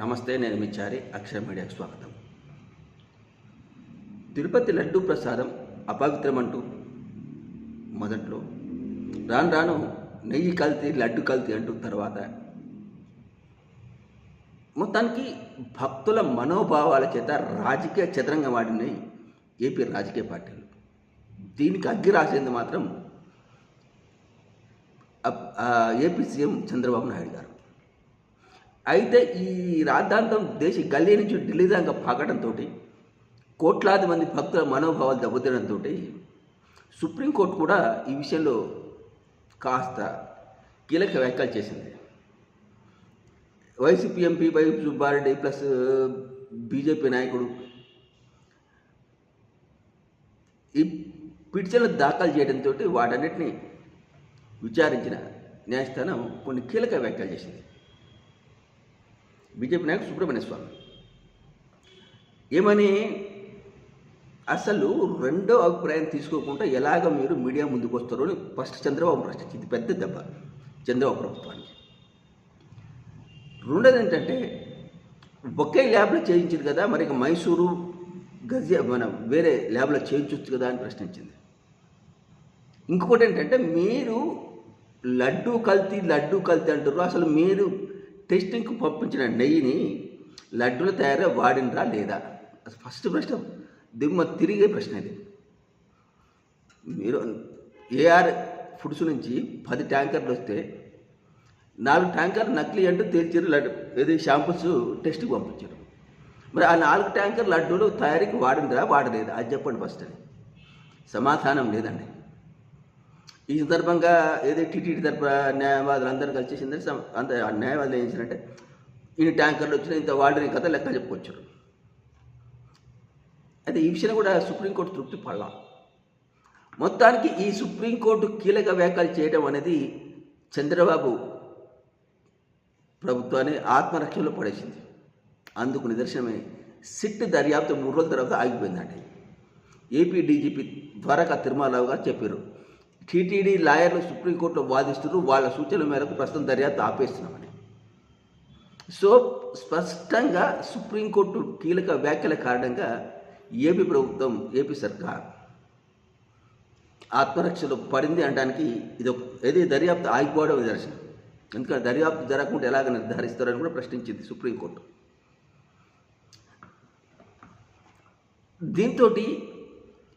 నమస్తే నేను మిచ్చారి అక్షర మీడియాకు స్వాగతం. తిరుపతి లడ్డూ ప్రసాదం అపవిత్రమంటూ మొదట్లో రాను రాను నెయ్యి కల్తీ లడ్డు కల్తీ అంటూ తర్వాత మొత్తానికి భక్తుల మనోభావాల చేత రాజకీయ చదరంగం వాడినాయి ఏపీ రాజకీయ పార్టీలు. దీనికి అగ్గి రాసేది మాత్రం ఏపీ సీఎం చంద్రబాబు నాయుడు గారు. అయితే ఈ రాద్ధాంతం దేశ గల్లీ నుంచి ఢిల్లీ దాకా పాకడంతో కోట్లాది మంది భక్తుల మనోభావాలు దెబ్బతినడంతో సుప్రీంకోర్టు కూడా ఈ విషయంలో కాస్త కీలక వ్యాఖ్యలు చేసింది. YCP MP Y Subba Reddy plus BJP నాయకుడు ఈ పిటిషన్లు దాఖలు చేయడంతో వాటన్నిటిని విచారించిన న్యాయస్థానం కొన్ని కీలక వ్యాఖ్యలు చేసింది. బీజేపీ నాయకుడు సుబ్రహ్మణ్య స్వామి. ఏమని? అసలు రెండో అభిప్రాయం తీసుకోకుండా ఎలాగ మీరు మీడియా ముందుకు వస్తారో అని ఫస్ట్ చంద్రబాబు ప్రశ్నించింది ఇది పెద్ద దెబ్బ చంద్రబాబు ప్రభుత్వానికి. రెండోది ఏంటంటే ఒకే ల్యాబ్లో చేయించింది కదా మరి ఇక మైసూరు గజియా మన వేరే ల్యాబ్లో చేయించవచ్చు కదా అని ప్రశ్నించింది ఇంకొకటి ఏంటంటే మీరు లడ్డు కల్తీ లడ్డు కల్తీ అంటారు అసలు మీరు టెస్టింగ్కి పంపించిన నెయ్యిని లడ్డూలు తయారీ వాడినరా లేదా? ఫస్ట్ ప్రశ్న. దిమ్మ తిరిగే ప్రశ్న ఇది. మీరు ఏఆర్ ఫుడ్స్ నుంచి పది ట్యాంకర్లు వస్తే నాలుగు ట్యాంకర్లు నకిలీ అంటూ తేల్చారు లడ్డు ఏది షాంపుల్స్ టెస్ట్కి పంపించారు. మరి ఆ నాలుగు ట్యాంకర్ లడ్డూలు తయారీకి వాడినరా వాడలేదా? అది చెప్పండి ఫస్ట్. అని సమాధానం లేదండి. ఈ సందర్భంగా ఏదో టీటీడీ తరపున న్యాయవాదులు అందరూ కలిసి చేసిందని అంత న్యాయవాదులు ఏం చేశారంటే ఇన్ని ట్యాంకర్లు వచ్చిన ఇంత వాడిన కథ లెక్క చెప్పుకొచ్చారు. అయితే ఈ విషయంలో కూడా సుప్రీంకోర్టు తృప్తి పడలా. మొత్తానికి ఈ సుప్రీంకోర్టు కీలక వ్యాఖ్యలు చేయడం అనేది చంద్రబాబు ప్రభుత్వాన్ని ఆత్మరక్షణలో పడేసింది. అందుకు నిదర్శనమే సిట్ దర్యాప్తు మూడు రోజుల తర్వాత ఆగిపోయిందండి A P D G P Dwaraka Tirumalarao గారు చెప్పారు టీటీడీ లాయర్లు సుప్రీంకోర్టులో వాదిస్తున్నారు. వాళ్ళ సూచనల మేరకు ప్రస్తుతం దర్యాప్తు ఆపేస్తున్నామని. సో స్పష్టంగా సుప్రీంకోర్టు కీలక వ్యాఖ్యల కారణంగా ఏపీ ప్రభుత్వం ఏపీ సర్కార్ ఆత్మరక్షలో పడింది అనడానికి ఇది ఒక ఏది దర్యాప్తు ఆగిపోవడం నిదర్శనం ఎందుకంటే దర్యాప్తు జరగకుండా ఎలాగ నిర్ధారిస్తారని కూడా ప్రశ్నించింది సుప్రీంకోర్టు. దీంతో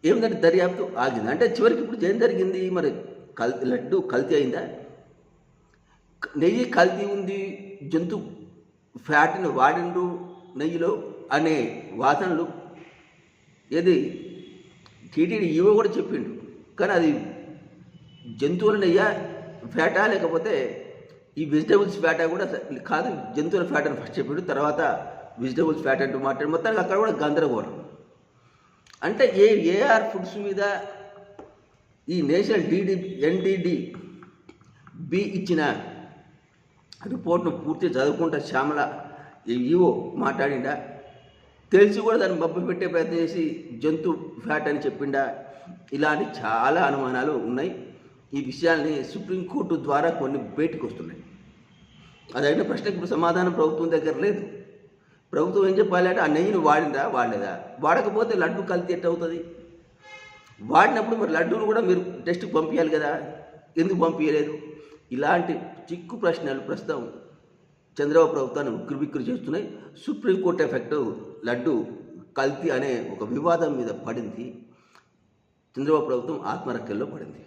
ఏమిటంటే దర్యాప్తు ఆగింది. అంటే చివరికి ఇప్పుడు ఏం జరిగింది? మరి కల్ లడ్డు కల్తీ అయిందా? నెయ్యి కల్తీ ఉంది జంతు ఫ్యాట్ని వాడిండ్రు నెయ్యిలో అనే వాదనలు. ఏది? టీటీడీ ఈవో కూడా చెప్పిండు. కానీ అది జంతువుల నెయ్యా ఫ్యాటా? లేకపోతే ఈ వెజిటేబుల్స్ ఫ్యాటా కూడా కాదు జంతువుల ఫ్యాట్ అని ఫస్ట్ చెప్పిండు. తర్వాత వెజిటేబుల్స్ ఫ్యాట్ అంటూ మాట్లాడి. మొత్తానికి అక్కడ కూడా గందరగోళం. అంటే ఏ ఏఆర్ ఫుడ్స్ మీద ఈ నేషనల్ డిడి ఎన్డిడి బి ఇచ్చిన రిపోర్ట్ను పూర్తి చదువుకుంటా శ్యామల ఈ ఈవో మాట్లాడిండా. తెలిసి కూడా దాన్ని మబ్బు పెట్టే ప్రయత్నం చేసి జంతు ఫ్యాట్ అని చెప్పిండా. ఇలాంటి చాలా అనుమానాలు ఉన్నాయి. ఈ విషయాల్ని సుప్రీంకోర్టు ద్వారా కొన్ని బయటకు వస్తున్నాయి. అదైన ప్రశ్నకు సమాధానం ప్రభుత్వం దగ్గర లేదు. ప్రభుత్వం ఏం చెప్పాలి అంటే ఆ నెయ్యిని వాడిందా? వాడలేదా? వాడకపోతే లడ్డు కల్తీ ఎట్ట అవుతుంది వాడినప్పుడు మరి లడ్డూను కూడా మీరు టెస్ట్కి పంపించాలి కదా? ఎందుకు పంపించలేదు ఇలాంటి చిక్కు ప్రశ్నలు ప్రస్తుతం చంద్రబాబు ప్రభుత్వాన్ని ఉక్కిరిబిక్కిరి చేస్తున్నాయి. సుప్రీంకోర్టు ఎఫెక్ట్ లడ్డు కల్తీ అనే ఒక వివాదం మీద పడింది. చంద్రబాబు ప్రభుత్వం ఆత్మరక్షల్లో పడింది.